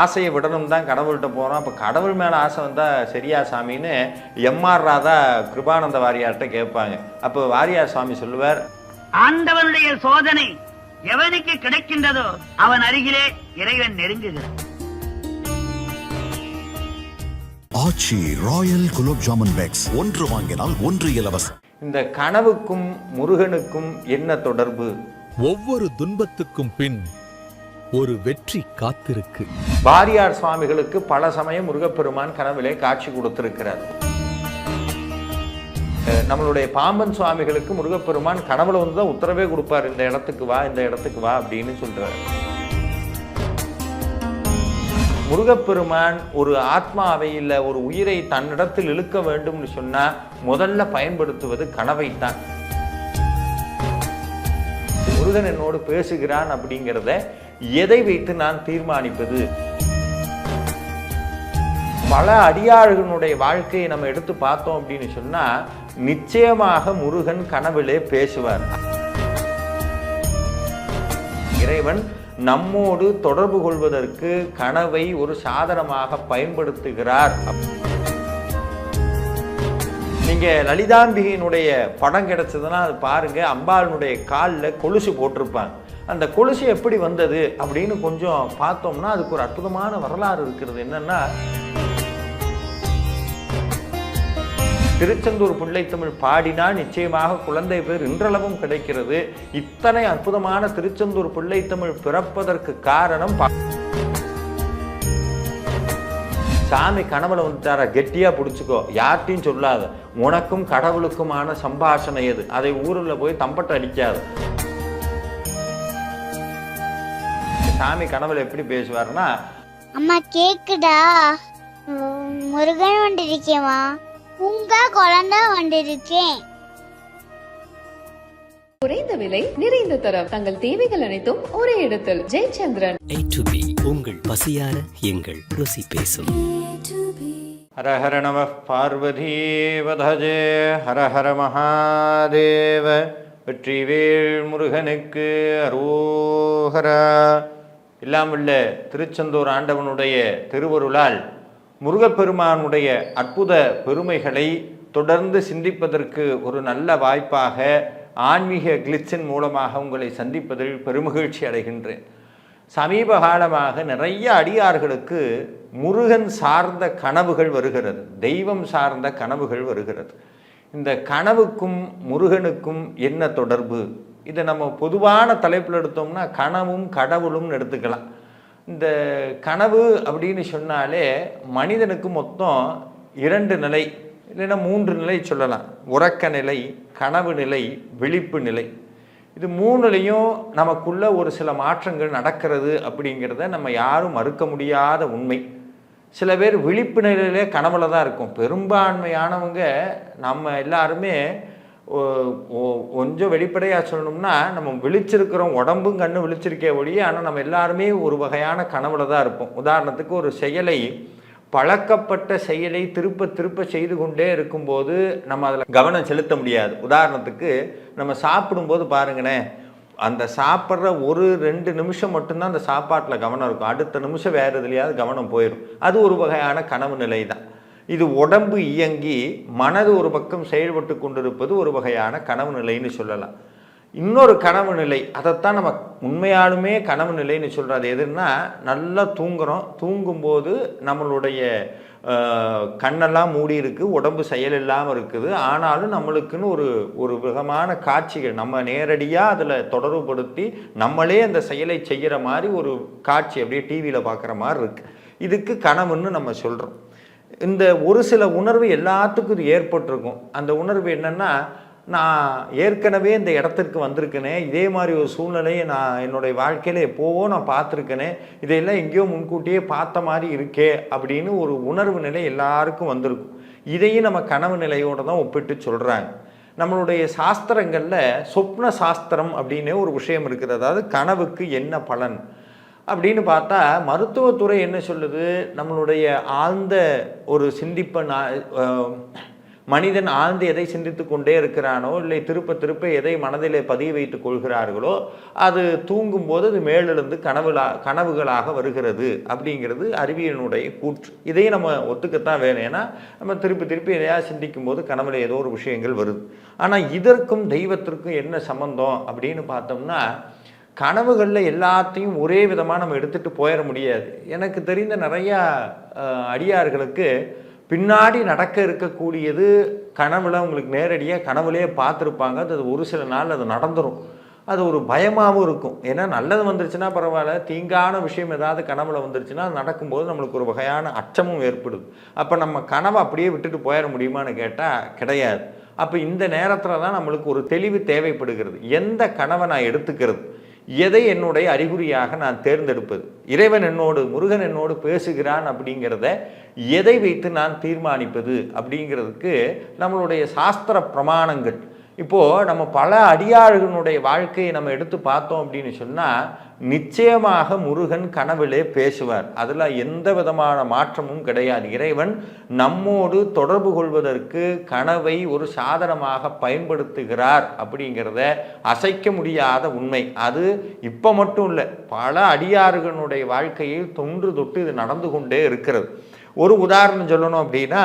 ஆசையை விடணும் தான் கடவுள்கிட்ட போகிறோம் அப்போ கடவுள் மேலே ஆசை வந்தால் சரியா சாமின்னு எம்ஆர் ராதா கிருபானந்த வாரியார்கிட்ட கேட்பாங்க. அப்போ வாரியார் சுவாமி சொல்லுவார் ஆண்டவனுடைய சோதனை எவனுக்கு கிடைக்கின்றதோ அவன் அருகிலே இறைவன் நெருங்குகிறான். ஆச்சி ராயல் குலோப் ஜாமுன் பேக்ஸ் ஒன்று வாங்கினால் ஒன்று இலவசம். இந்த கனவுக்கும் முருகனுக்கும் என்ன தொடர்பு? ஒவ்வொரு துன்பத்துக்கும் பின் ஒரு வெற்றி காத்திருக்கு. வாரியார் சுவாமிகளுக்கு பல சமயம் முருகப்பெருமான் கனவிலே காட்சி கொடுத்திருக்கிறார். நம்மளுடைய பாம்பன் சுவாமிகளுக்கு முருகப்பெருமான் கனவுல வந்து தான் உத்தரவே கொடுப்பார் இந்த இடத்துக்கு வா இந்த இடத்துக்கு வா அப்படின்னு சொல்றாரு. முருகப்பெருமான் ஒரு ஆத்மாவை இல்லை ஒரு உயிரை தன்னிடத்தில் இழுக்க வேண்டும்னு சொன்னா முதல்ல பயன்படுத்துவது கனவைத்தான். முருகன் என்னோடு பேசுகிறான் அப்படிங்கிறத எதை வைத்து நான் தீர்மானிப்பது? பல அடியார்களுடைய வாழ்க்கையை நம்ம எடுத்து பார்த்தோம் அப்படின்னு சொன்னால் நிச்சயமாக முருகன் கனவிலே பேசுவார். இறைவன் நம்மோடு தொடர்பு கொள்வதற்கு கனவை ஒரு சாதனமாக பயன்படுத்துகிறார். நீங்க லலிதாம்பிகையினுடைய படம் கிடைச்சதுன்னா அது பாருங்க அம்பாளினுடைய காலில் கொலுசு போட்டிருப்பாங்க. அந்த கொலுசு எப்படி வந்தது அப்படின்னு கொஞ்சம் பார்த்தோம்னா அதுக்கு ஒரு அற்புதமான வரலாறு இருக்கிறது. என்னன்னா திருச்செந்தூர் பிள்ளைத்தமிழ் பாடினா நிச்சயமாக குழந்தை பேர் இன்றளவும் கிடைக்கிறது. இத்தனை அற்புதமான திருச்செந்தூர் பிள்ளைத்தமிழ் பிறப்பதற்கு காரணம் பா- சாமி கனவுல வந்துட்டாரா? கெட்டியா பிடிச்சிக்கோ. யார்ட்டையும் சொல்லாத. உனக்கும் கடவுளுக்குமான சம்பாஷணை எது? அதை ஊருல போய் தம்பட்டை அடிக்காது. சாமி கனவுல எப்படி பேசுவாருன்னா அம்மா கேக்குதா உம், முருகன் வந்திருக்கேம்மா. உங்க குழந்தை வந்திருக்கேன். குறைந்த விலை நிறைந்த தரம். தங்கள் தேவைகள் அனைத்தும் ஒரே இடத்தில். ஜெயச்சந்திரன். A to B உங்கள் பசியார எங்கள் ருசி பேசும். ஹர ஹர நம பார்வதீவதஜே ஹர ஹர மகாதேவ வெற்றிவேல் முருகனுக்கு அரோஹரா. இல்லாமல்ல திருச்செந்தூர் ஆண்டவனுடைய திருவருளால் முருகப்பெருமானுடைய அற்புத பெருமைகளை தொடர்ந்து சிந்திப்பதற்கு ஒரு நல்ல வாய்ப்பாக ஆன்மீக கிளிச்சின் மூலமாக உங்களை சந்திப்பதில் பெருமகிழ்ச்சி அடைகின்றேன். சமீப காலமாக நிறைய அடியார்களுக்கு முருகன் சார்ந்த கனவுகள் வருகிறது. தெய்வம் சார்ந்த கனவுகள் வருகிறது. இந்த கனவுக்கும் முருகனுக்கும் என்ன தொடர்பு? இதை நம்ம பொதுவான தலைப்பில் எடுத்தோம்னா கனவும் கடவுளும் எடுத்துக்கலாம். இந்த கனவு அப்படின்னு சொன்னாலே மனிதனுக்கு மொத்தம் இரண்டு நிலை இல்லைன்னா மூன்று நிலை சொல்லலாம். உறக்க நிலை கனவு நிலை விழிப்பு நிலை. இது மூணுலையும் நமக்குள்ள ஒரு சில மாற்றங்கள் நடக்கிறது அப்படிங்கிறத நம்ம யாரும் மறுக்க முடியாத உண்மை. சில பேர் விழிப்பு நிலையிலே கனவுல தான் இருக்கும். பெரும்பான்மையானவங்க நம்ம எல்லாருமே கொஞ்சம் வெளிப்படையாக சொல்லணும்னா நம்ம விழிச்சிருக்கிறோம் உடம்பும் கண்ணு விழிச்சிருக்கே ஒழிய ஆனால் நம்ம எல்லாருமே ஒரு வகையான கனவுல தான் இருப்போம். உதாரணத்துக்கு ஒரு செயலை பழக்கப்பட்ட செயலை திருப்ப திருப்ப செய்து கொண்டே இருக்கும்போது நம்ம அதில் கவனம் செலுத்த முடியாது. உதாரணத்துக்கு நம்ம சாப்பிடும்போது பாருங்களேன் அந்த சாப்பிட்ற ஒரு ரெண்டு நிமிஷம் மட்டும்தான் அந்த சாப்பாட்டில் கவனம் இருக்கும். அடுத்த நிமிஷம் வேறு எதுலையாவது கவனம் போயிடும் அது ஒரு வகையான கனவு நிலை தான் இது உடம்பு இயங்கி மனது ஒரு பக்கம் செயல்பட்டு கொண்டிருப்பது ஒரு வகையான கனவு நிலைன்னு சொல்லலாம். இன்னொரு கனவு நிலை அதைத்தான் நம்ம உண்மையாலுமே கனவு நிலைன்னு சொல்கிறது எதுன்னா நல்லா தூங்குறோம். தூங்கும்போது நம்மளுடைய கண்ணெல்லாம் மூடி இருக்கு உடம்பு செயல் இல்லாமல் இருக்குது. ஆனாலும் நம்மளுக்குன்னு ஒரு ஒரு விதமான காட்சிகள் நம்ம நேரடியாக அதில் தொடர்புபடுத்தி நம்மளே அந்த செயலை செய்கிற மாதிரி ஒரு காட்சி அப்படியே டிவியில் பார்க்குற மாதிரி இருக்குது இதுக்கு கனவுன்னு நம்ம சொல்கிறோம் இந்த ஒரு சில உணர்வு எல்லாத்துக்கும் இது ஏற்பட்டிருக்கும். அந்த உணர்வு என்னன்னா நான் ஏற்கனவே இந்த இடத்திற்கு வந்திருக்கேனே இதே மாதிரி ஒரு சூழ்நிலையை நான் என்னுடைய வாழ்க்கையில் எப்போவோ நான் பார்த்துருக்கேனே இதையெல்லாம் எங்கேயோ முன்கூட்டியே பார்த்த மாதிரி இருக்கே அப்படின்னு ஒரு உணர்வு நிலை எல்லாருக்கும் வந்திருக்கும். இதையும் நம்ம கனவு நிலையோடு தான் ஒப்பிட்டு சொல்கிறாங்க நம்மளுடைய சாஸ்திரங்களில் சொப்ன சாஸ்திரம் அப்படின்னே ஒரு விஷயம் இருக்குது. அதாவது கனவுக்கு என்ன பலன்? அப்படின்னு பார்த்தா மருத்துவத்துறை என்ன சொல்லுது? நம்மளுடைய ஆழ்ந்த ஒரு சிந்திப்ப மனிதன் ஆழ்ந்து எதை சிந்தித்து கொண்டே இருக்கிறானோ இல்லை திருப்ப திருப்ப எதை மனதிலே பதிய வைத்துக் கொள்கிறார்களோ அது தூங்கும்போது அது மேலிருந்து கனவுலா கனவுகளாக வருகிறது அப்படிங்கிறது அறிவியலினுடைய கூற்று. இதையும் நம்ம ஒத்துக்கத்தான் வேணும். ஏன்னா நம்ம திருப்பி திருப்பி எதையாவது சிந்திக்கும் போது கனவுல ஏதோ ஒரு விஷயங்கள் வருது. ஆனால் இதற்கும் தெய்வத்திற்கும் என்ன சம்பந்தம் அப்படின்னு பார்த்தோம்னா கனவுகளில் எல்லாத்தையும் ஒரே விதமாக நம்ம எடுத்துகிட்டு போயிட முடியாது. எனக்கு தெரிந்த நிறையா அடியார்களுக்கு பின்னாடி நடக்க இருக்கக்கூடியது கனவுல உங்களுக்கு நேரடியாக கனவுலேயே பார்த்துருப்பாங்க. அது ஒரு சில நாள் அது நடந்துடும் அது ஒரு பயமாகவும் இருக்கும். ஏன்னா நல்லது வந்துருச்சுன்னா பரவாயில்ல. தீங்கான விஷயம் ஏதாவது கனவுல வந்துருச்சுன்னா அது நடக்கும்போது நம்மளுக்கு ஒரு வகையான அச்சமும் ஏற்படுது. அப்போ நம்ம கனவை அப்படியே விட்டுட்டு போயிட முடியுமான்னு கேட்டால் கிடையாது. அப்போ இந்த நேரத்தில் தான் நம்மளுக்கு ஒரு தெளிவு தேவைப்படுகிறது. எந்த கனவை நான் எடுத்துக்கிறது? எதை என்னுடைய அறிகுறியாக நான் தேர்ந்தெடுப்பது? இறைவன் என்னோடு முருகன் என்னோடு பேசுகிறான் அப்படிங்கிறத எதை வைத்து நான் தீர்மானிப்பது அப்படிங்கிறதுக்கு நம்மளுடைய சாஸ்திர பிரமாணங்கள் இப்போது நம்ம பல அடியார்களுடைய வாழ்க்கையை நம்ம எடுத்து பார்த்தோம் அப்படின்னு சொன்னால் நிச்சயமாக முருகன் கனவிலே பேசுவார். அதில் எந்த விதமான மாற்றமும் கிடையாது. இறைவன் நம்மோடு தொடர்பு கொள்வதற்கு கனவை ஒரு சாதனமாக பயன்படுத்துகிறார் அப்படிங்கிறத அசைக்க முடியாத உண்மை. அது இப்போ மட்டும் இல்லை பல அடியார்களுடைய வாழ்க்கையில் தொன்று தொட்டு இது நடந்து கொண்டே இருக்கிறது. ஒரு உதாரணம் சொல்லணும் அப்படின்னா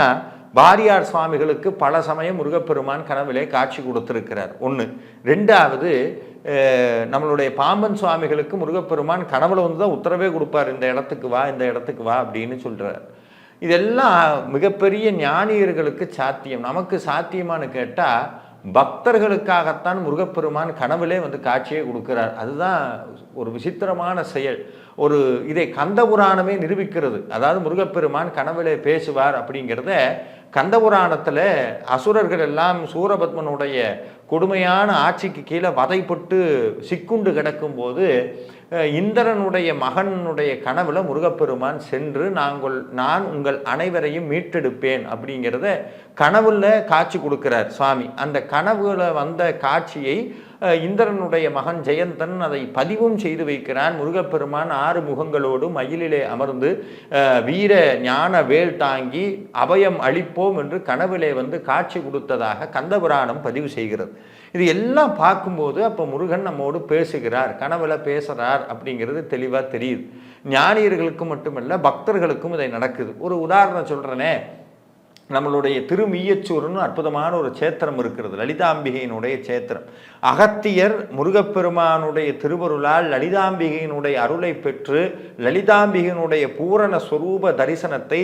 வாரியார் சுவாமிகளுக்கு பல சமயம் முருகப்பெருமான் கனவிலே காட்சி கொடுத்திருக்கிறார். ஒன்று ரெண்டாவது நம்மளுடைய பாம்பன் சுவாமிகளுக்கு முருகப்பெருமான் கனவுல வந்து தான் உத்தரவே கொடுப்பார் இந்த இடத்துக்கு வா இந்த இடத்துக்கு வா அப்படின்னு சொல்கிறார் இதெல்லாம் மிகப்பெரிய ஞானியர்களுக்கு சாத்தியம். நமக்கு சாத்தியமான்னு கேட்டால் பக்தர்களுக்காகத்தான் முருகப்பெருமான் கனவுலே வந்து காட்சியை கொடுக்கிறார். அதுதான் ஒரு விசித்திரமான செயல். ஒரு இதை கந்த புராணமே நிரூபிக்கிறது. அதாவது முருகப்பெருமான் கனவுலே பேசுவார் அப்படிங்கிறத கந்த புராணத்தில் அசுரர்கள் எல்லாம் சூரபத்மனுடைய கொடுமையான ஆட்சிக்கு கீழே வதைப்பட்டு சிக்குண்டு கிடக்கும்போது இந்திரனுடைய மகனுடைய கனவுல முருகப்பெருமான் சென்று நாங்கள் நான் உங்கள் அனைவரையும் மீட்டெடுப்பேன் அப்படிங்கிறத கனவுல காட்சி கொடுக்கிறார் சுவாமி. அந்த கனவுல வந்த காட்சியை இந்திரனுடைய மகன் ஜெயந்தன் அதை பதிவும் செய்து வைக்கிறான். முருகப்பெருமான் ஆறு முகங்களோடு மயிலிலே அமர்ந்து வீர ஞான வேல் தாங்கி அபயம் அளிப்போம் என்று கனவிலே வந்து காட்சி கொடுத்ததாக கந்தபுராணம் பதிவு செய்கிறது. இது எல்லாம் பார்க்கும்போது அப்போ முருகன் நம்மோடு பேசுகிறார் கனவுல பேசுகிறார் அப்படிங்கிறது தெளிவாக தெரியுது. ஞானியர்களுக்கு மட்டுமல்ல பக்தர்களுக்கும் இதை நடக்குது. ஒரு உதாரணம் சொல்கிறேனே நம்மளுடைய திருமீயச்சூர்னு அற்புதமான ஒரு சேத்திரம் இருக்கிறது. லலிதாம்பிகையினுடைய சேத்திரம். அகத்தியர் முருகப்பெருமானுடைய திருவருளால் லலிதாம்பிகையினுடைய அருளை பெற்று லலிதாம்பிகையினுடைய பூரண சுரூப தரிசனத்தை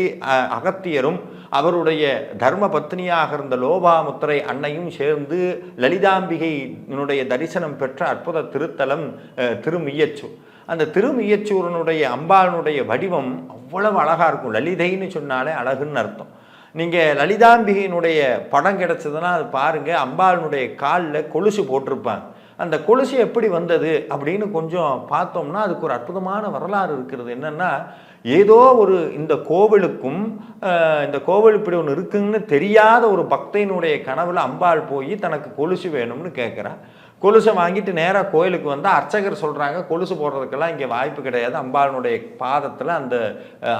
அகத்தியரும் அவருடைய தர்ம பத்னியாக இருந்த லோபாமுத்திரை அன்னையும் சேர்ந்து லலிதாம்பிகையினுடைய தரிசனம் பெற்ற அற்புத திருத்தலம் திருமியச்சூர். அந்த திருமியச்சூரனுடைய அம்பாளுடைய வடிவம் அவ்வளவு அழகாக இருக்கும். லலிதைன்னு சொன்னாலே அழகுன்னு அர்த்தம். நீங்கள் லலிதாம்பிகையினுடைய படம் கிடச்சதுன்னா அது பாருங்கள் அம்பாளுடைய காலில் கொலுசு போட்டிருப்பாங்க. அந்த கொலுசு எப்படி வந்தது அப்படின்னு கொஞ்சம் பார்த்தோம்னா அதுக்கு ஒரு அற்புதமான வரலாறு இருக்கிறது. என்னென்னா ஏதோ ஒரு இந்த கோவிலுக்கும் இந்த கோவில் இப்படி ஒன்று இருக்குன்னு தெரியாத ஒரு பக்தையினுடைய கனவில் அம்பாள் போய் தனக்கு கொலுசு வேணும்னு கேட்குறா கொலுசை வாங்கிட்டு நேராக கோயிலுக்கு வந்தால் அர்ச்சகர் சொல்கிறாங்க கொலுசு போடுறதுக்கெல்லாம் இங்கே வாய்ப்பு கிடையாது. அம்பாளுடைய பாதத்தில் அந்த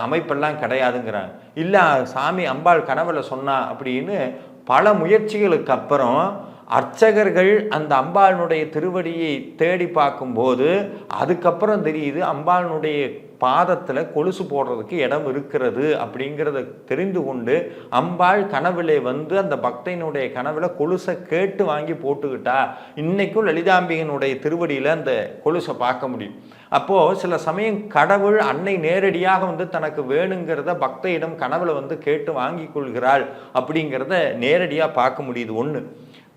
அமைப்பெல்லாம் கிடையாதுங்கிறாங்க. இல்லை சாமி அம்பாள் கனவுல சொன்னா அப்படின்னு பல முயற்சிகளுக்கு அப்புறம் அர்ச்சகர்கள் அந்த அம்பாளினுடைய திருவடியை தேடி பார்க்கும்போது அதுக்கப்புறம் தெரியுது அம்பாளினுடைய பாதத்தில் கொலுசு போடுறதுக்கு இடம் இருக்கிறது அப்படிங்கிறத தெரிந்து கொண்டு அம்பாள் கனவிலே வந்து அந்த பக்தையினுடைய கனவில் கொலுசை கேட்டு வாங்கி போட்டுக்கிட்டா இன்னைக்கும் லலிதாம்பிகனுடைய திருவடியில் அந்த கொலுசை பார்க்க முடியும். அப்போது சில சமயம் கடவுள் அன்னை நேரடியாக வந்து தனக்கு வேணுங்கிறத பக்தையிடம் கனவுல வந்து கேட்டு வாங்கி கொள்கிறாள் அப்படிங்கிறத நேரடியாக பார்க்க முடியுது. ஒன்று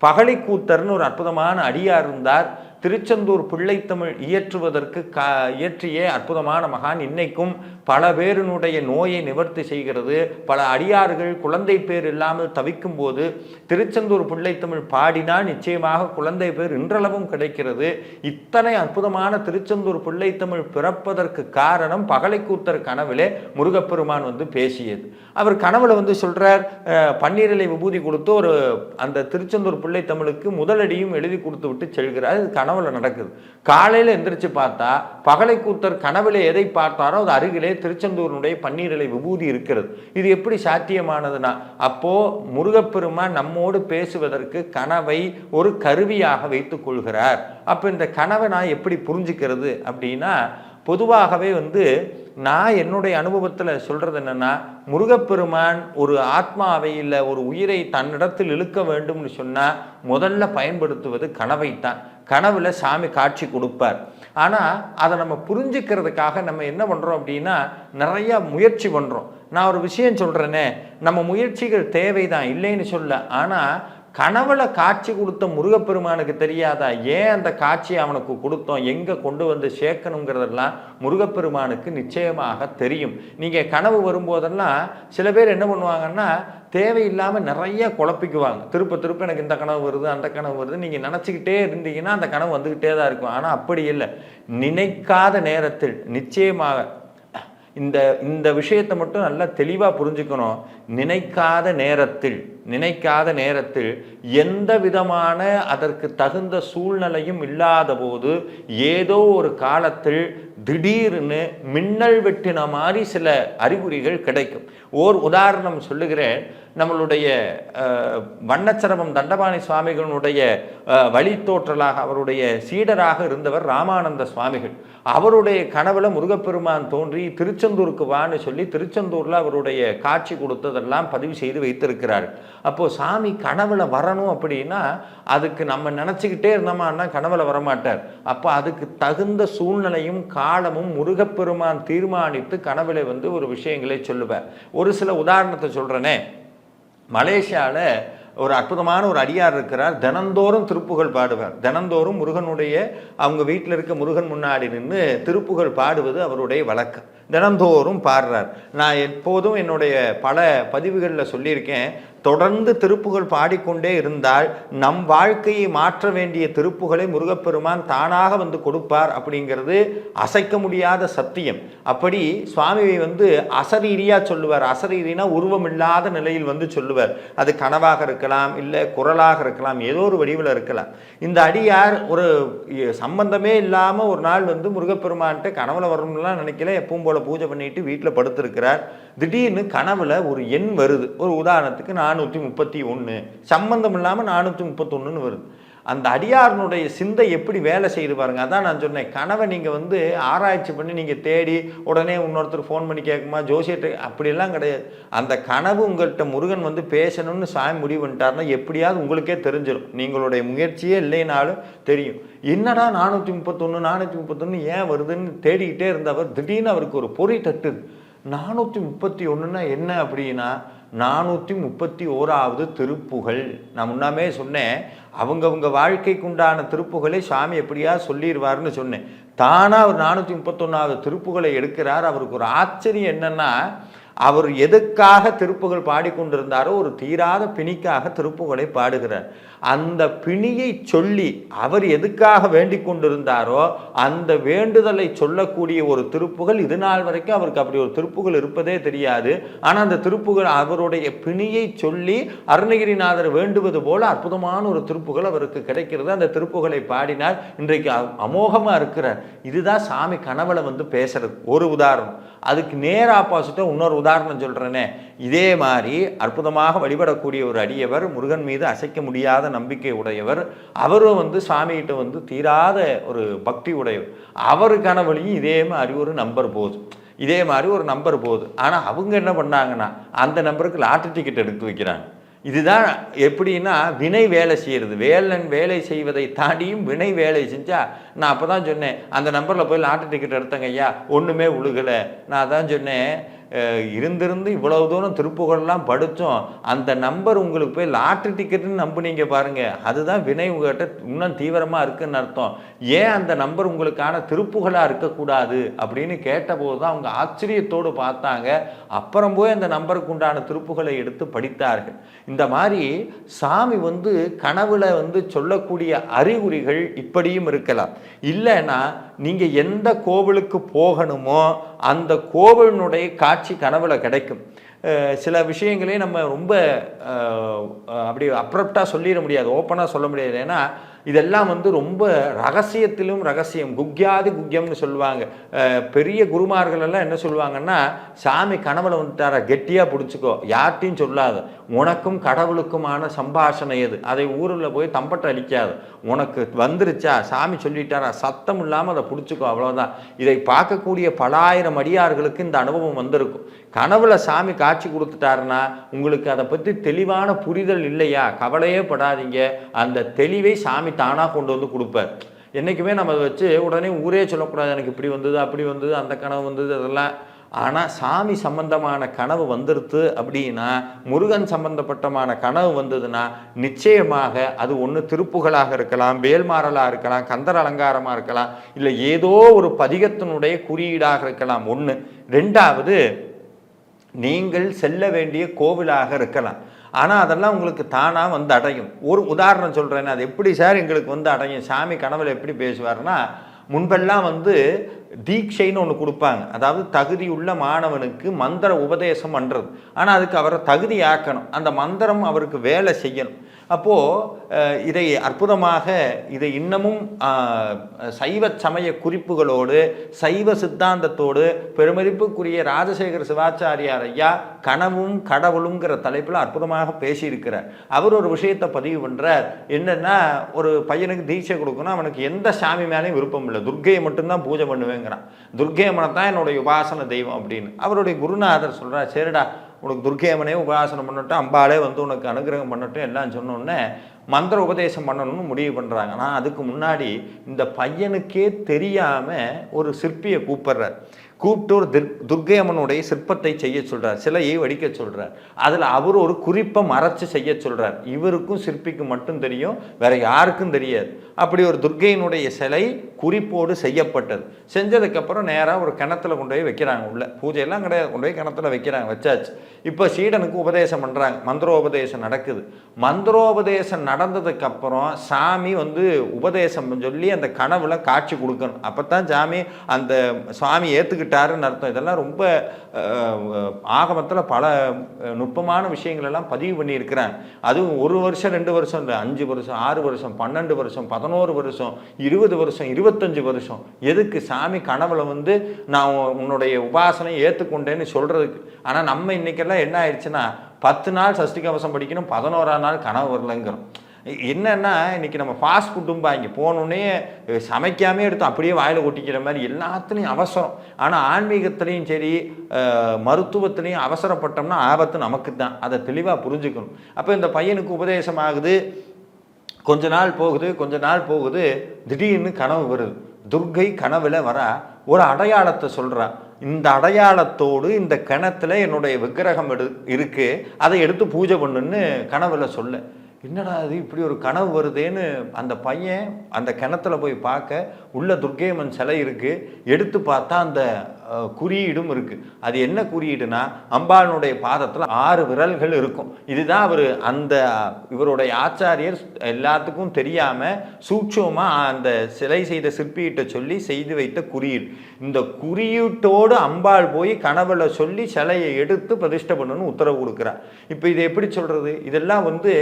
பகலிக்கூத்தர்னு ஒரு அற்புதமான அடியார் இருந்தார். திருச்செந்தூர் பிள்ளைத்தமிழ் இயற்றுவதற்கு க இயற்றிய அற்புதமான மகான் இன்னைக்கும் பல பேரினுடைய நோயை நிவர்த்தி செய்கிறது. பல அடியார்கள் குழந்தை பேர் இல்லாமல் தவிக்கும் போது திருச்செந்தூர் பிள்ளைத்தமிழ் பாடினால் நிச்சயமாக குழந்தை பேர் இன்றளவும் கிடைக்கிறது. இத்தனை அற்புதமான திருச்செந்தூர் பிள்ளைத்தமிழ் பிறப்பதற்கு காரணம் பகலைக்கூத்தர் கனவிலே முருகப்பெருமான் வந்து பேசியது. அவர் கனவுல வந்து சொல்றார் அஹ், பன்னீரிலை விபூதி கொடுத்து ஒரு அந்த திருச்செந்தூர் பிள்ளைத்தமிழுக்கு முதலடியும் எழுதி கொடுத்து விட்டு செல்கிறார். கனவு கனவுல நடக்குது. காலையில் எந்திரிச்சு பார்த்தா பகலை கூத்தர் கனவுல எதை பார்த்தாரோ அது அருகிலே திருச்செந்தூரினுடைய பன்னீரிலை விபூதி இருக்கிறது. இது எப்படி சாத்தியமானதுன்னா அப்போ முருகப்பெருமான் நம்மோடு பேசுவதற்கு கனவை ஒரு கருவியாக வைத்துக் கொள்கிறார். அப்போ இந்த கனவை நான் எப்படி புரிஞ்சுக்கிறது அப்படின்னா பொதுவாகவே வந்து நான் என்னுடைய அனுபவத்தில் சொல்கிறது என்னென்னா முருகப்பெருமான் ஒரு ஆத்மாவை இல்லை ஒரு உயிரை தன்னிடத்தில் இழுக்க வேண்டும்னு சொன்னால் முதல்ல பயன்படுத்துவது கனவைத்தான். கனவில் சாமி காட்சி கொடுப்பார். ஆனால் அதை நம்ம புரிஞ்சுக்கிறதுக்காக நம்ம என்ன பண்ணுறோம் அப்படின்னா நிறையா முயற்சி பண்ணுறோம் நான் ஒரு விஷயம் சொல்கிறேனே நம்ம முயற்சிகள் தேவை தான் இல்லைன்னு சொல்ல ஆனால் கனவுல காட்சி கொடுத்த முருகப்பெருமானுக்கு தெரியாதா? ஏன் அந்த காட்சி அவனுக்கு கொடுத்தோம்? எங்கே கொண்டு வந்து சேர்க்கணுங்கிறதெல்லாம் முருகப்பெருமானுக்கு நிச்சயமாக தெரியும். நீங்கள் கனவு வரும்போதெல்லாம் சில பேர் என்ன பண்ணுவாங்கன்னா தேவையில்லாமல் நிறைய குழப்பிக்குவாங்க. திருப்ப திருப்ப எனக்கு இந்த கனவு வருது அந்த கனவு வருது. நீங்கள் நினச்சிக்கிட்டே இருந்தீங்கன்னா அந்த கனவு வந்துக்கிட்டே தான் இருக்கும். ஆனால் அப்படி இல்லை. நினைக்காத நேரத்தில் நிச்சயமாக இந்த இந்த விஷயத்தை மட்டும் நல்லா தெளிவாக புரிஞ்சுக்கணும். நினைக்காத நேரத்தில் நினைக்காத நேரத்தில் எந்த விதமான அதற்கு தகுந்த சூழ்நிலையும் இல்லாத போது ஏதோ ஒரு காலத்தில் திடீர்னு மின்னல் வெட்டின மாதிரி சில அறிகுறிகள் கிடைக்கும். ஓர் உதாரணம் சொல்லுகிறேன். நம்மளுடைய வண்ணச்சரமம் தண்டபாணி சுவாமிகளுடைய வழித்தோற்றலாக அவருடைய சீடராக இருந்தவர் ராமானந்த சுவாமிகள். அவருடைய கனவுல முருகப்பெருமான் தோன்றி திருச்செந்தூருக்கு வான்னு சொல்லி திருச்செந்தூர்ல அவருடைய காட்சி கொடுத்ததெல்லாம் பதிவு செய்து வைத்திருக்கிறார் அப்போது சாமி கனவுல வரணும் அப்படின்னா அதுக்கு நம்ம நினச்சிக்கிட்டே இருந்தோமான்னா கனவுல வரமாட்டார். அப்போ அதுக்கு தகுந்த சூழ்நிலையும் காலமும் முருகப்பெருமான் தீர்மானித்து கனவுல வந்து ஒரு விஷயங்களை சொல்லுவார். ஒரு சில உதாரணத்தை சொல்கிறேனே மலேசியாவில் ஒரு அற்புதமான ஒரு அடியார் இருக்கிறார். தினந்தோறும் திருப்புகழ் பாடுவார். தினந்தோறும் முருகனுடைய அவங்க வீட்டில் இருக்க முருகன் முன்னாடி நின்று திருப்புகழ் பாடுவது அவருடைய வழக்கம். தினந்தோறும் பாடுறார். நான் எப்போதும் என்னுடைய பல பதிவுகளில் சொல்லியிருக்கேன் தொடர்ந்து திருப்புகள் பாடிக்கொண்டே இருந்தால் நம் வாழ்க்கையை மாற்ற வேண்டிய திருப்புகளை முருகப்பெருமான் தானாக வந்து கொடுப்பார் அப்படிங்கிறது அசைக்க முடியாத சத்தியம். அப்படி சுவாமியை வந்து அசரீரியாக சொல்லுவார். அசரீரினா உருவமில்லாத நிலையில் வந்து சொல்லுவார். அது கனவாக இருக்கலாம் இல்லை குரலாக இருக்கலாம் ஏதோ ஒரு வடிவில் இருக்கலாம். இந்த அடியார் ஒரு சம்பந்தமே இல்லாமல் ஒரு நாள் வந்து முருகப்பெருமான்ட்டு கனவுல வரணும்லாம் நினைக்கல எப்பவும் போல பூஜை பண்ணிட்டு வீட்டில் படுத்திருக்கிறார். திடீர்னு கனவுல ஒரு எண் வருது. ஒரு உதாரணத்துக்கு நானூற்றி முப்பத்தி ஒன்று சம்மந்தம் இல்லாமல் நானூற்றி முப்பத்தொன்னுன்னு வருது. அந்த அடியாரனுடைய சிந்தை எப்படி வேலை செய்து பாருங்க. அதான் நான் சொன்னேன். கனவை நீங்கள் வந்து ஆராய்ச்சி பண்ணி நீங்கள் தேடி உடனே இன்னொருத்தர் ஃபோன் பண்ணி கேட்குமா? ஜோசியத்தை அப்படிலாம் கிடையாது. அந்த கனவு உங்கள்கிட்ட முருகன் வந்து பேசணும்னு சாமி முடிவு பண்ணிட்டாருன்னா எப்படியாவது உங்களுக்கே தெரிஞ்சிடும் நீங்களுடைய முயற்சியே இல்லைனாலும் தெரியும். என்னடா நானூற்றி முப்பத்தொன்று நானூற்றி முப்பத்தொன்று ஏன் வருதுன்னு தேடிக்கிட்டே இருந்தவர் திடீர்னு அவருக்கு ஒரு பொறி தட்டுது. நானூற்றி முப்பத்தி ஒன்றுனா என்ன அப்படின்னா நானூற்றி முப்பத்தி ஓராவது திருப்புகழ். நான் முன்னாமே சொன்னேன் அவங்கவங்க வாழ்க்கைக்கு உண்டான திருப்புகளை சாமி எப்படியா சொல்லிடுவார்னு சொன்னேன். தானாக அவர் நானூற்றி முப்பத்தொன்னாவது திருப்புகளை எடுக்கிறார். அவருக்கு ஒரு ஆச்சரியம் என்னன்னா அவர் எதுக்காக திருப்புகள் பாடிக்கொண்டிருந்தாரோ ஒரு தீராத பிணிக்காக திருப்புகளை பாடுகிறார். அந்த பிணியை சொல்லி அவர் எதுக்காக வேண்டிக் கொண்டிருந்தாரோ அந்த வேண்டுதலை சொல்லக்கூடிய ஒரு திருப்புகள் இது நாள் வரைக்கும் அவருக்கு அப்படி ஒரு திருப்புகள் இருப்பதே தெரியாது. ஆனால் அந்த திருப்புகள் அவருடைய பிணியை சொல்லி அருணகிரிநாதர் வேண்டுவது போல அற்புதமான ஒரு திருப்புகள் அவருக்கு கிடைக்கிறது. அந்த திருப்புகளை பாடினார் இன்றைக்கு அமோகமாக இருக்கிறார். இதுதான் சாமி கனவுல வந்து பேசுறது. ஒரு உதாரணம். அதுக்கு நேர் ஆப்போசிட்டாக இன்னொரு உதாரணம் சொல்கிறேனே இதே மாதிரி அற்புதமாக வழிபடக்கூடிய ஒரு அடியவர் முருகன் மீது அசைக்க முடியாத நம்பிக்கை உடையவர். அவரும் வந்து சாமிகிட்ட வந்து தீராத ஒரு பக்தி உடையவர். அவருக்கான வழியும் இதே மாதிரி ஒரு நம்பர் போகுது. இதே மாதிரி ஒரு நம்பர் போகுது. ஆனால் அவங்க என்ன பண்ணாங்கன்னா அந்த நம்பருக்கு லாட்டரி டிக்கெட் எடுத்து வைக்கிறாங்க. இதுதான் எப்படின்னா வினை வேலை செய்கிறது வேலன் வேலை செய்வதை தாண்டியும் வினை வேலை செஞ்சா நான் அப்போ தான் சொன்னேன் அந்த நம்பரில் போய் லாட்டரி டிக்கெட் எடுத்தங்க ஐயா ஒன்றுமே உழுகலை. நான் அதான் சொன்னேன் இருந்திருந்து இவ்வளவு தூரம் திருப்புகள்லாம் படித்தோம் அந்த நம்பர் உங்களுக்கு போய் லாட்ரி டிக்கெட்டுன்னு நம்புனீங்க பாருங்க. அதுதான் வினை உங்கள்கிட்ட இன்னும் தீவிரமாக இருக்குன்னு அர்த்தம். ஏன் அந்த நம்பர் உங்களுக்கான திருப்புகளாக இருக்கக்கூடாது அப்படின்னு கேட்டபோது தான் அவங்க ஆச்சரியத்தோடு பார்த்தாங்க. அப்புறம் போய் அந்த நம்பருக்கு உண்டான திருப்புகளை எடுத்து படித்தார்கள். இந்த மாதிரி சாமி வந்து கனவுல வந்து சொல்லக்கூடிய அறிகுறிகள் இப்படியும் இருக்கலாம். இல்லைன்னா நீங்கள் எந்த கோவிலுக்கு போகணுமோ அந்த கோவிலினுடைய காட்சி கனவுல கிடைக்கும். சில விஷயங்களே நம்ம ரொம்ப அப்படி அப்ரப்டாக சொல்லிட முடியாது ஓப்பனாக சொல்ல முடியாது. ஏன்னா இதெல்லாம் வந்து ரொம்ப ரகசியத்திலும் ரகசியம். குக்யாதி குக்யம்னு சொல்லுவாங்க. பெரிய குருமார்கள் எல்லாம் என்ன சொல்லுவாங்கன்னா சாமி கனவுல வந்துட்டாரா? கெட்டியாக பிடிச்சிக்கோ. யார்ட்டையும் சொல்லாத. உனக்கும் கடவுளுக்குமான சம்பாஷணை எது? அதை ஊரில் போய் தம்பட்டை அடிக்காது உனக்கு வந்துருச்சா? சாமி சொல்லிட்டாரா? சத்தம் இல்லாமல் அதை பிடிச்சிக்கோ அவ்வளோதான் இதை பார்க்கக்கூடிய பலாயிரம் அடியார்களுக்கு இந்த அனுபவம் வந்திருக்கும். கனவுல சாமி காட்சி கொடுத்துட்டாருன்னா உங்களுக்கு அதை பற்றி தெளிவான புரிதல் இல்லையா? கவலையே படாதீங்க. அந்த தெளிவை சாமி தானாக கொண்டு வந்து கொடுப்பார். என்றைக்குமே நம்ம அதை வச்சு உடனே ஊரே சொல்லக்கூடாது எனக்கு இப்படி வந்தது அப்படி வந்தது அந்த கனவு வந்தது அதெல்லாம். ஆனால் சாமி சம்பந்தமான கனவு வந்துடுது அப்படின்னா முருகன் சம்பந்தப்பட்டமான கனவு வந்ததுன்னா நிச்சயமாக அது ஒன்று திருப்புகளாக இருக்கலாம் வேல்மாறலாக இருக்கலாம் கந்தர் அலங்காரமாக இருக்கலாம் இல்லை ஏதோ ஒரு பதிகத்தினுடைய குறியீடாக இருக்கலாம். ஒன்று ரெண்டாவது நீங்கள் செல்ல வேண்டிய கோவிலாக இருக்கலாம். ஆனால் அதெல்லாம் உங்களுக்கு தானாக வந்து அடையும். ஒரு உதாரணம் சொல்கிறேன் அது எப்படி சார் எங்களுக்கு வந்து அடையும்? சாமி கனவில் எப்படி பேசுவார்னா முன்பெல்லாம் வந்து தீட்சைன்னு ஒன்று கொடுப்பாங்க. அதாவது தகுதி உள்ள மாணவனுக்கு மந்திர உபதேசம் பண்ணுறது ஆனால் அதுக்கு அவரை தகுதி ஆக்கணும். அந்த மந்திரம் அவருக்கு வேலை செய்யணும். அப்போது இதை அற்புதமாக இதை இன்னமும் சைவ சமய குறிப்புகளோடு சைவ சித்தாந்தத்தோடு பெருமதிப்புக்குரிய ராஜசேகர சிவாச்சாரியார் ஐயா கனவும் கடவுளுங்கிற தலைப்பில் அற்புதமாக பேசியிருக்கிறார். அவர் ஒரு விஷயத்தை பதிவு பண்ணுறார் என்னென்னா ஒரு பையனுக்கு தீட்சை கொடுக்கணும் அவனுக்கு எந்த சாமி மேலேயும் விருப்பம் இல்லை. துர்க்கையை மட்டும்தான் பூஜை பண்ணுவேங்கிறான். துர்க்கை தான் என்னுடைய உபாசன தெய்வம் அப்படின்னு. அவருடைய குருநாதர் சொல்கிறார் சரிடா உனக்கு துர்க்கேமனே உபாசனம் பண்ணட்டும் அம்பாளே வந்து உனக்கு அனுகிரகம் பண்ணட்டும் எல்லாம் சொன்னோடனே மந்திர உபதேசம் பண்ணணும்னு முடிவு பண்ணுறாங்க ஆனால் அதுக்கு முன்னாடி இந்த பையனுக்கே தெரியாமல் ஒரு சிற்பியை கூப்பிட்றார். கூப்பிட்டு ஒரு துர் துர்க்கை அம்மனுடைய சிற்பத்தை செய்ய சொல்கிறார் சிலையை வடிக்க சொல்கிறார் அதில் அவர் ஒரு குறிப்பை மறைச்சு செய்ய சொல்கிறார் இவருக்கும் சிற்பிக்கும் மட்டும் தெரியும் வேற யாருக்கும் தெரியாது. அப்படி ஒரு துர்க்கையினுடைய சிலை குறிப்போடு செய்யப்பட்டது. செஞ்சதுக்கப்புறம் நேராக ஒரு கிணத்துல கொண்டு போய் வைக்கிறாங்க உள்ள. பூஜையெல்லாம் கிடையாது கொண்டு போய் கிணத்துல வைக்கிறாங்க வச்சாச்சு. இப்போ சீடனுக்கு உபதேசம் பண்ணுறாங்க மந்திரோபதேசம் நடக்குது. மந்திரோபதேசம் நடந்ததுக்கப்புறம் சாமி வந்து உபதேசம் சொல்லி அந்த கனவுல காட்சி கொடுக்கணும். அப்போ தான் சாமி அந்த சுவாமி ஏற்றுக்கிட்டாருன்னு அர்த்தம். இதெல்லாம் ரொம்ப ஆகமத்தில் பல நுட்பமான விஷயங்கள் எல்லாம் பதிவு பண்ணியிருக்கிறாங்க அதுவும் ஒரு வருஷம் ரெண்டு வருஷம் இல்லை அஞ்சு வருஷம் ஆறு வருஷம் பன்னெண்டு வருஷம் பதினோரு வருஷம் இருபது வருஷம் இருபத்தஞ்சு வருஷம் எதுக்கு சாமி கனவுல வந்து நான் உன்னுடைய உபாசனை ஏற்றுக்கொண்டேன்னு சொல்கிறதுக்கு ஆனால் நம்ம இன்னைக்கெல்லாம் என்ன ஆயிடுச்சுன்னா பத்து நாள் சஷ்டி கவசம் படிக்கணும் பதினோரா நாள் கனவு வரலங்கிறோம். என்னன்னா இன்னைக்கு நம்ம ஃபாஸ்ட் ஃபுட்டும் பாங்க போனோடனே சமைக்காமே எடுத்து அப்படியே வாயில் ஒட்டிக்கிற மாதிரி எல்லாத்துலேயும் அவசரம். ஆனால் ஆன்மீகத்துலேயும் சரி மருத்துவத்துலேயும் அவசரப்பட்டோம்னா ஆபத்து நமக்கு தான் அதை தெளிவாக புரிஞ்சுக்கணும். அப்போ இந்த பையனுக்கு உபதேசம் ஆகுது. கொஞ்ச நாள் போகுது கொஞ்ச நாள் போகுது. திடீர்னு கனவு வருது. துர்க்கை கனவில் வர ஒரு அடையாளத்தை சொல்கிறா இந்த அடையாளத்தோடு இந்த கிணத்துல என்னுடைய விக்கிரகம் எடு இருக்குது அதை எடுத்து பூஜை பண்ணுன்னு கனவில் சொல்ல. என்னடா அது இப்படி ஒரு கனவு வருதேன்னு அந்த பையன் அந்த கிணத்துல போய் பார்க்க உள்ள துர்க்கையம்மன் சிலை இருக்குது எடுத்து பார்த்தா அந்த குறியீடும் இருக்குது அது என்ன குறியீடுனா அம்பாளுடைய பாதத்தில் ஆறு விரல்கள் இருக்கும். இதுதான் அவர் அந்த இவருடைய ஆச்சாரியர் எல்லாத்துக்கும் தெரியாமல் சூட்சமாக அந்த சிலை செய்த சிற்பிகிட்ட சொல்லி செய்து வைத்த குறியீடு. இந்த குறியீட்டோடு அம்பாள் போய் கனவுல சொல்லி சிலையை எடுத்து பிரதிஷ்டை பண்ணணும்னு உத்தரவு கொடுக்குறார் இப்போ இதை எப்படி சொல்கிறது இதெல்லாம் வந்து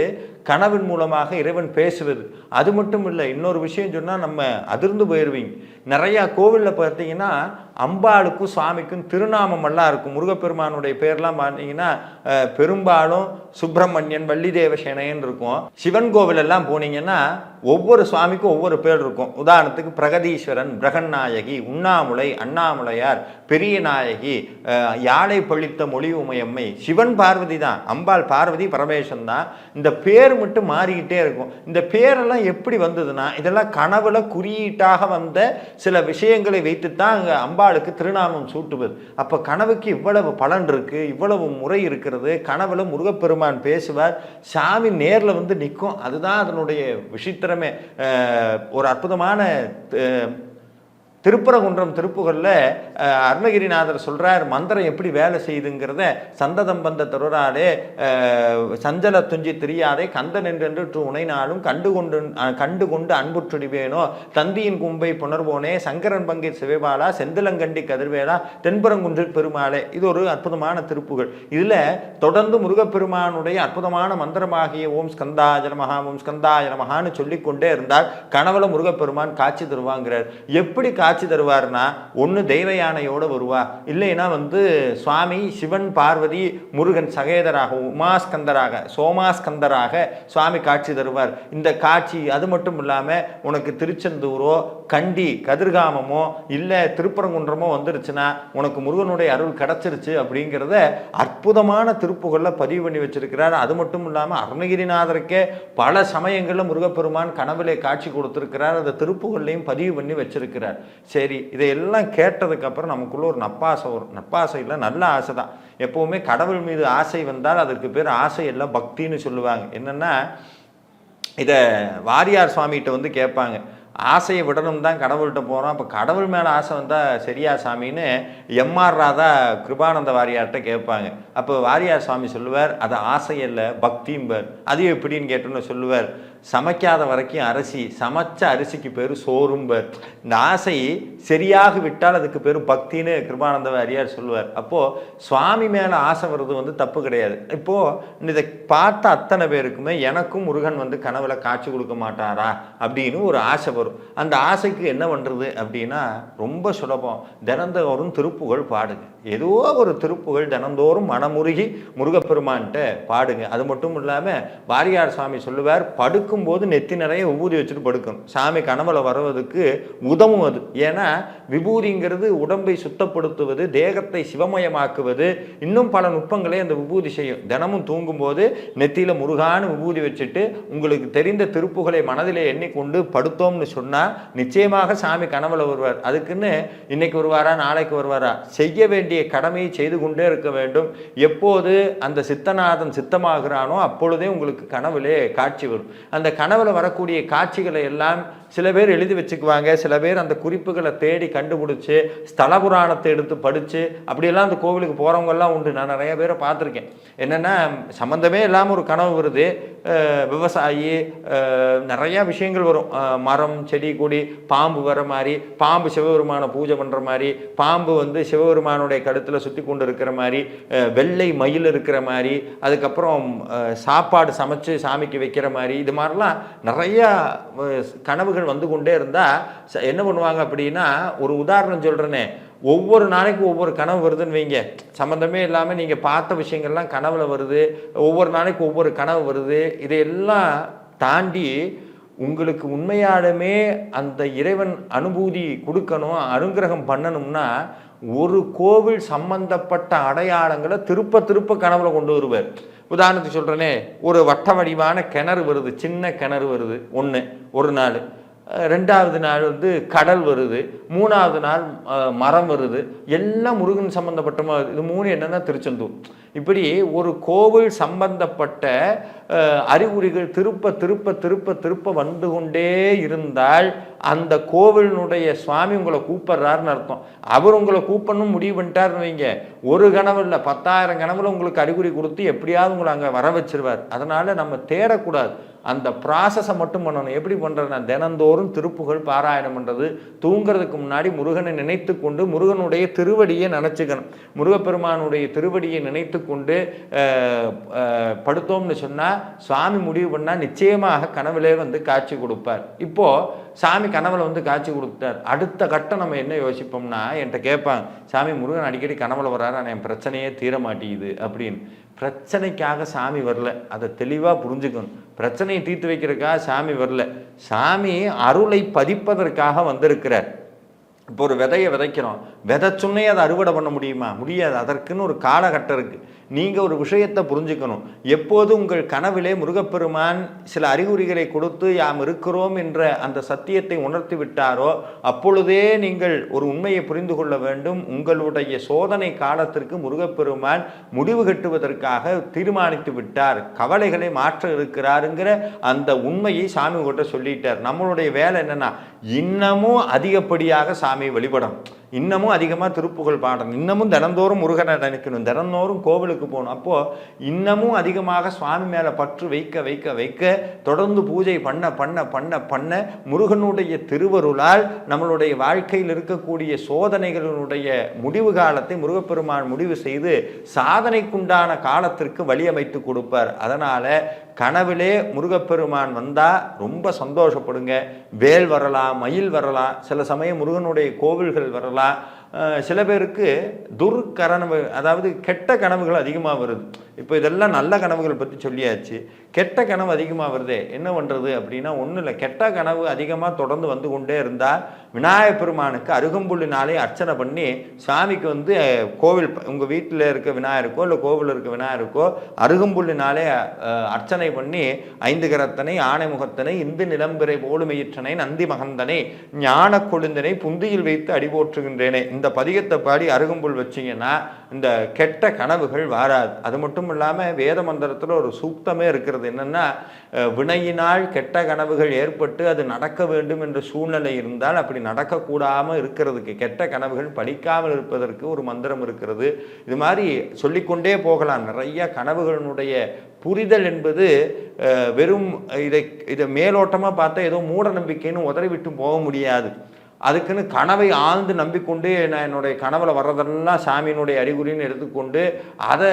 கனவின் மூலமாக இறைவன் பேசுவது. அது மட்டும் இல்லை இன்னொரு விஷயம் சொன்னால் நம்ம அதிர்ந்து போயிடுவீங்க நிறையா கோவில்ல பார்த்தீங்கன்னா அம்பாளுக்கும் சுவாமிக்கும் திருநாமம் எல்லாம் இருக்கும். முருகப்பெருமானுடைய பேர்லாம் பார்த்தீங்கன்னா பெரும்பாலும் சுப்பிரமணியன் வள்ளிதேவ சேனைன்னு இருக்கும். சிவன் கோவிலெல்லாம் போனீங்கன்னா ஒவ்வொரு சுவாமிக்கும் ஒவ்வொரு பேர் இருக்கும். உதாரணத்துக்கு பிரகதீஸ்வரன் பிரகன்நாயகி உண்ணாமுலை அண்ணாமுலையார் பெரிய நாயகி யாழை பழித்த மொழி உமையம்மை சிவன் பார்வதி தான். அம்பாள் பார்வதி பரமேஸ்வரன் தான் இந்த பேர் மட்டும் மாறிக்கிட்டே இருக்கும். இந்த பேரெல்லாம் எப்படி வந்ததுன்னா இதெல்லாம் கனவுல குறியீட்டாக வந்த சில விஷயங்களை வைத்துத்தான் அங்கே அம்பாளுக்கு திருநாமம் சூட்டுவது. அப்போ கனவுக்கு இவ்வளவு பலன் இருக்கு இவ்வளவு முறை இருக்கிறது கனவுல முருகப்பெருமான் பேசுவார் சாமி நேரில் வந்து நிற்கும். அதுதான் அதனுடைய விசித்திர நட்சத்திரமே ஒரு அற்புதமான திருப்பரங்குன்றம் திருப்புகளில் அருணகிரிநாதர் சொல்கிறார் மந்திரம் எப்படி வேலை செய்யுதுங்கிறத சந்ததம் வந்த தருவராலே சஞ்சல துஞ்சி தெரியாதே கந்தன் என்றென்று உனைனாலும் கண்டு கொண்டு கண்டு கொண்டு அன்புற்றுடிவேனோ தந்தியின் கும்பை புணர்வோனே சங்கரன் பங்கை சிவபாலா செந்திலங்கண்டி கதிர்வேலா தென்பரங்குன்றில் பெருமாளே. இது ஒரு அற்புதமான திருப்புகள். இதில் தொடர்ந்து முருகப்பெருமானுடைய அற்புதமான மந்திரமாகிய ஓம் ஸ்கந்தாய நமஹா ஓம் ஸ்கந்தாய நமஹான்னு சொல்லிக்கொண்டே இருந்தால் கனவுல முருகப்பெருமான் காட்சி தருவாங்கிறார். எப்படி கா காட்சி தருவார்னா ஒன்று தெய்வ யானையோட வருவா. இல்லைன்னா வந்து சுவாமி சிவன் பார்வதி முருகன் சகேதராக உமாஸ்கந்தராக சோமாஸ்கந்தராக சுவாமி காட்சி தருவார். இந்த காட்சி அது மட்டும் இல்லாமல் உனக்கு திருச்செந்தூரோ கண்டி கதிர்காமமோ இல்லை திருப்பரங்குன்றமோ வந்துருச்சுன்னா உனக்கு முருகனுடைய அருள் கிடைச்சிருச்சு அப்படிங்கிறத அற்புதமான திருப்புகளில் பதிவு பண்ணி வச்சிருக்கிறார். அது மட்டும் இல்லாமல் அருணகிரிநாதருக்கே பல சமயங்களில் முருகப்பெருமான் கனவிலே காட்சி கொடுத்துருக்கிறார். அந்த திருப்புகள்லையும் பதிவு பண்ணி வச்சிருக்கிறார். சரி இதையெல்லாம் கேட்டதுக்கப்புறம் நமக்குள்ள ஒரு நப்பாசை வரும். நப்பாசை இல்லை நல்ல ஆசை தான் எப்போவுமே கடவுள் மீது ஆசை வந்தால் அதற்கு பேர் ஆசை எல்லாம் பக்தின்னு சொல்லுவாங்க. என்னென்னா இதை வாரியார் சுவாமிகிட்ட வந்து கேட்பாங்க. ஆசையை விடணும் தான் கடவுள்கிட்ட போகிறோம் அப்போ கடவுள் மேலே ஆசை வந்தால் சரியா சாமின்னு எம்ஆர் ராதா கிருபானந்த வாரியார்கிட்ட கேட்பாங்க. அப்போ வாரியார் சாமி சொல்லுவார் அது ஆசை இல்லை பக்திம்பர் அது எப்படின்னு கேட்டோன்னு சொல்லுவார். சமைக்காத வரைக்கும் அரிசி சமைச்ச அரிசிக்கு பேர் சோறும்பர் இந்த ஆசை சரியாக விட்டால் அதுக்கு பேர் பக்தின்னு கிருபானந்த அரியார் சொல்லுவார். அப்போது சுவாமி மேலே ஆசை வர்றது வந்து தப்பு கிடையாது. இப்போது இதை பார்த்த அத்தனை பேருக்குமே எனக்கும் முருகன் வந்து கனவுல காட்சி கொடுக்க மாட்டாரா அப்படின்னு ஒரு ஆசை வரும். அந்த ஆசைக்கு என்ன பண்ணுறது அப்படின்னா ரொம்ப சுலபம். தினந்தோறும் திருப்புகழ் பாடுங்க. ஏதோ ஒரு திருப்புகழ் தினந்தோறும் மனமுருகி முருகப்பெருமான்கிட்ட பாடுங்க. அது மட்டும் இல்லாமல் வாரியார் சுவாமி சொல்லுவார் படுக்கும்போது நெத்தி நிறைய விபூதி வச்சுட்டு படுக்கணும் சாமி கனவுல வர்றதுக்கு உதவும் அது. ஏன்னா விபூதிங்கிறது உடம்பை சுத்தப்படுத்துவது தேகத்தை சிவமயமாக்குவது இன்னும் பல நுட்பங்களை அந்த விபூதி செய்யும். தினமும் தூங்கும்போது நெத்தியில் முருகான விபூதி வச்சுட்டு உங்களுக்கு தெரிந்த திருப்புகளை மனதிலே எண்ணிக்கொண்டு படுத்தோம்னு சொன்னால் நிச்சயமாக சாமி கனவுல வருவார். அதுக்குன்னு இன்னைக்கு வருவாரா நாளைக்கு வருவாரா? செய்ய வேண்டிய கடமையை செய்து கொண்டே இருக்க வேண்டும். எப்போது அந்த சித்தநாதன் சித்தமாகிறானோ அப்பொழுதே உங்களுக்கு கனவுலே காட்சி வரும். அந்த அந்த கனவுல வரக்கூடிய காட்சிகளை எல்லாம் சில பேர் எழுதி வச்சுக்குவாங்க. சில பேர் அந்த குறிப்புகளை தேடி கண்டுபிடிச்சு ஸ்தல புராணத்தை எடுத்து படித்து அப்படியெல்லாம் அந்த கோவிலுக்கு போகிறவங்கெல்லாம் உண்டு. நான் நிறைய பேரை பார்த்துருக்கேன். என்னென்னா சம்மந்தமே இல்லாமல் ஒரு கனவு வருது. விவசாயி நிறையா விஷயங்கள் வரும். மரம் செடி கொடி பாம்பு வர மாதிரி பாம்பு சிவபெருமானை பூஜை பண்ணுற மாதிரி பாம்பு வந்து சிவபெருமானுடைய கழுத்தில் சுற்றி கொண்டு இருக்கிற மாதிரி வெள்ளை மயில் இருக்கிற மாதிரி அதுக்கப்புறம் சாப்பாடு சமைச்சு சாமிக்கு வைக்கிற மாதிரி இது மாதிரி மாதிரிலாம் நிறையா கனவுகள் வந்து கொண்டே இருந்தால் என்ன பண்ணுவாங்க அப்படின்னா ஒரு உதாரணம் சொல்கிறேனே ஒவ்வொரு நாளைக்கும் ஒவ்வொரு கனவு வருதுன்னு வைங்க. சம்மந்தமே இல்லாமல் நீங்கள் பார்த்த விஷயங்கள்லாம் கனவில் வருது. ஒவ்வொரு நாளைக்கும் ஒவ்வொரு கனவு வருது. இதையெல்லாம் தாண்டி உங்களுக்கு உண்மையாலுமே அந்த இறைவன் அனுபூதி கொடுக்கணும் அனுகிரகம் பண்ணணும்னா ஒரு கோவில் சம்பந்தப்பட்ட அடையாளங்களை திருப்ப திருப்ப கனவுல கொண்டு வருவார். உதாரணத்துக்கு சொல்கிறேனே ஒரு வட்ட வடிவான கிணறு வருது சின்ன கிணறு வருது ஒன்று ஒரு நாள். ரெண்டாவது நாள் வந்து கடல் வருது மூணாவது நாள் மரம் வருது எல்லாம் முருகன் சம்பந்தப்பட்ட இது மூணு என்னன்னா திருச்செந்தூர். இப்படி ஒரு கோவில் சம்பந்தப்பட்ட அறிகுறிகள் திருப்ப திருப்ப திருப்ப திருப்ப வந்து கொண்டே இருந்தால் அந்த கோவிலினுடைய சுவாமி உங்களை கூப்பிடுறாருன்னு அர்த்தம். அவர் உங்களை கூப்பிடணும் முடிவு பண்ணிட்டாருன்னு வைங்க. ஒரு கனவு இல்லை பத்தாயிரம் கனவுல உங்களுக்கு அறிகுறி கொடுத்து எப்படியாவது உங்களை அங்கே வர வச்சிருவார். அதனால நம்ம தேடக்கூடாது. அந்த ப்ராசஸை மட்டும் பண்ணணும். எப்படி பண்ணுறதுனா தினந்தோறும் திருப்புகள் பாராயணம் பண்ணுறது தூங்குறதுக்கு முன்னாடி முருகனை நினைத்து கொண்டு முருகனுடைய திருவடியை நினச்சிக்கணும். முருகப்பெருமானுடைய திருவடியை நினைத்து கொண்டு படுத்தோம்னு சொன்னால் சுவாமி முடிவு பண்ணால் நிச்சயமாக கனவுலே வந்து காட்சி கொடுப்பார். இப்போது சாமி கனவுல வந்து காட்சி கொடுத்தார் அடுத்த கட்டம் நம்ம என்ன யோசிப்போம்னா என்கிட்ட கேட்பாங்க சாமி முருகன் அடிக்கடி கனவுல வர்றாரு ஆனால் என் பிரச்சனையே தீர மாட்டேங்குது அப்படின்னு. பிரச்சனைக்காக சாமி வரல. அதை தெளிவாக புரிஞ்சுக்கணும். பிரச்சனையை தீர்த்து வைக்கிறதுக்காக சாமி வரல. சாமி அருளை பதிப்பதற்காக வந்திருக்கிறார். இப்போ ஒரு விதையை விதைக்கிறோம். விதைச்சுன்னே அதை அறுவடை பண்ண முடியுமா? முடியாது. அதற்குன்னு ஒரு காலகட்டம் இருக்குது நீங்கள் ஒரு விஷயத்தை புரிஞ்சுக்கணும். எப்போது உங்கள் கனவிலே முருகப்பெருமான் சில அறிகுறிகளை கொடுத்து யாம் இருக்கிறோம் என்ற அந்த சத்தியத்தை உணர்த்தி விட்டாரோ அப்பொழுதே நீங்கள் ஒரு உண்மையை புரிந்து கொள்ள வேண்டும். உங்களுடைய சோதனை காலத்திற்கு முருகப்பெருமான் முடிவு கட்டுவதற்காக தீர்மானித்து விட்டார். கவலைகளை மாற்ற இருக்கிறாருங்கிற அந்த உண்மையை சாமி கிட்ட சொல்லிட்டார். நம்மளுடைய வேலை என்னன்னா இன்னமும் அதிகப்படியாக சாமி வழிபடணும். இன்னமும் அதிகமாக திருப்புகழ் பாடணும். இன்னமும் தினந்தோறும் முருகனை நினைக்கணும். தினந்தோறும் கோவிலுக்கு போகணும். அப்போது இன்னமும் அதிகமாக சுவாமி மேலே பற்று வைக்க வைக்க வைக்க தொடர்ந்து பூஜை பண்ண பண்ண பண்ண பண்ண முருகனுடைய திருவருளால் நம்மளுடைய வாழ்க்கையில் இருக்கக்கூடிய சோதனைகளினுடைய முடிவு காலத்தை முருகப்பெருமான் முடிவு செய்து சாதனைக்குண்டான காலத்திற்கு வழியமைத்து கொடுப்பார். அதனால் கனவிலே முருகப்பெருமான் வந்தால் ரொம்ப சந்தோஷப்படுங்க. வேல் வரலாம் மயில் வரலாம். சில சமயம் முருகனுடைய கோவில்கள் வரலாம். சில பேருக்கு துர்கரணவு அதாவது கெட்ட கனவுகள் அதிகமாக வருது. இப்போ இதெல்லாம் நல்ல கனவுகள் பற்றி சொல்லியாச்சு. கெட்ட கனவு அதிகமாக வருதே என்ன பண்ணுறது அப்படின்னா ஒன்றும் இல்லை. கெட்ட கனவு அதிகமாக தொடர்ந்து வந்து கொண்டே இருந்தால் விநாயகப் பெருமானுக்கு அருகம்புள்ளினாலே அர்ச்சனை பண்ணி சாமிக்கு வந்து கோவில் உங்கள் வீட்டில் இருக்க விநாயகருக்கோ இல்லை கோவிலில் இருக்க விநாயகருக்கோ அருகம்புள்ளினாலே அர்ச்சனை பண்ணி ஐந்து கரத்தனை ஆணைமுகத்தனை இந்து நிலம்பிறை போலுமையிற்றனை நந்தி மகந்தனை ஞான கொழுந்தனை புந்தியில் வைத்து அடிபோற்றுகின்றேனே. இந்த பதிகத்தை பாடி அருகம்புல் வச்சீங்கன்னா இந்த கெட்ட கனவுகள் வாராது. அது மட்டும் இல்லாமல் வேத மந்திரத்தில் ஒரு சூக்தமே இருக்கிறது. என்னென்னா வினையினால் கெட்ட கனவுகள் ஏற்பட்டு அது நடக்க வேண்டும் என்ற சூழ்நிலை இருந்தால் அப்படி நடக்கக்கூடாமல் இருக்கிறதுக்கு கெட்ட கனவுகள் படிக்காமல் இருப்பதற்கு ஒரு மந்திரம் இருக்கிறது. இது மாதிரி சொல்லிக்கொண்டே போகலாம். நிறைய கனவுகளினுடைய புரிதல் என்பது வெறும் இதை இதை மேலோட்டமாக பார்த்தா ஏதோ மூட நம்பிக்கைன்னு உதறி விட்டு போக முடியாது. அதுக்குன்னு கனவை ஆழ்ந்து நம்பிக்கொண்டு நான் என்னுடைய கனவில் வர்றதெல்லாம் சாமியினுடைய அறிகுறின்னு எடுத்துக்கொண்டு அதை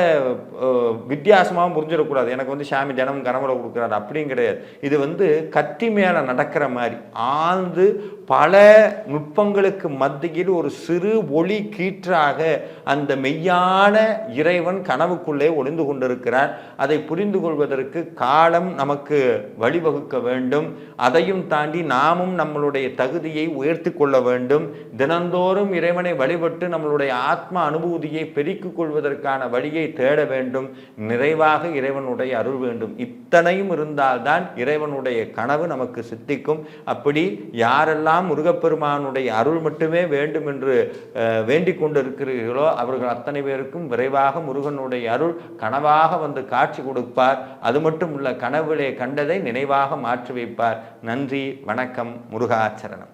வித்தியாசமாக வித்தியாசமாகவும் புரிஞ்சிடக்கூடாது. எனக்கு வந்து சாமி தினமும் கனவுல கொடுக்குறாரு. அப்படியும் கிடையாது. இது வந்து கத்தி மேலே நடக்கிற மாதிரி ஆழ்ந்து பல நுட்பங்களுக்கு மத்தியில் ஒரு சிறு ஒளி கீற்றாக அந்த மெய்யான இறைவன் கனவுக்குள்ளே ஒளிந்து கொண்டிருக்கிறார் அதை புரிந்து கொள்வதற்கு காலம் நமக்கு வழிவகுக்க வேண்டும். அதையும் தாண்டி நாமும் நம்மளுடைய தகுதியை உயர்த்தி கொள்ள வேண்டும். தினந்தோறும் இறைவனை வழிபட்டு நம்மளுடைய ஆத்ம அனுபூதியை பெருக்கிக் கொள்வதற்கான வழியை தேட வேண்டும். நிறைவாக இறைவனுடைய அருள் வேண்டும். இத்தனையும் இருந்தால்தான் இறைவனுடைய கனவு நமக்கு சித்திக்கும். அப்படி யாரெல்லாம் முருகப்பெருமானுடைய அருள் மட்டுமே வேண்டும் என்று வேண்டிக் கொண்டிருக்கிறீர்களோ அவர்கள் அத்தனை பேருக்கும் விரைவாக முருகனுடைய அருள் கனவாக வந்து காட்சி கொடுப்பார். அது மட்டும் உள்ள கனவிலே கண்டதை நினைவாக மாற்றி வைப்பார். நன்றி வணக்கம் முருகாச்சரணம்.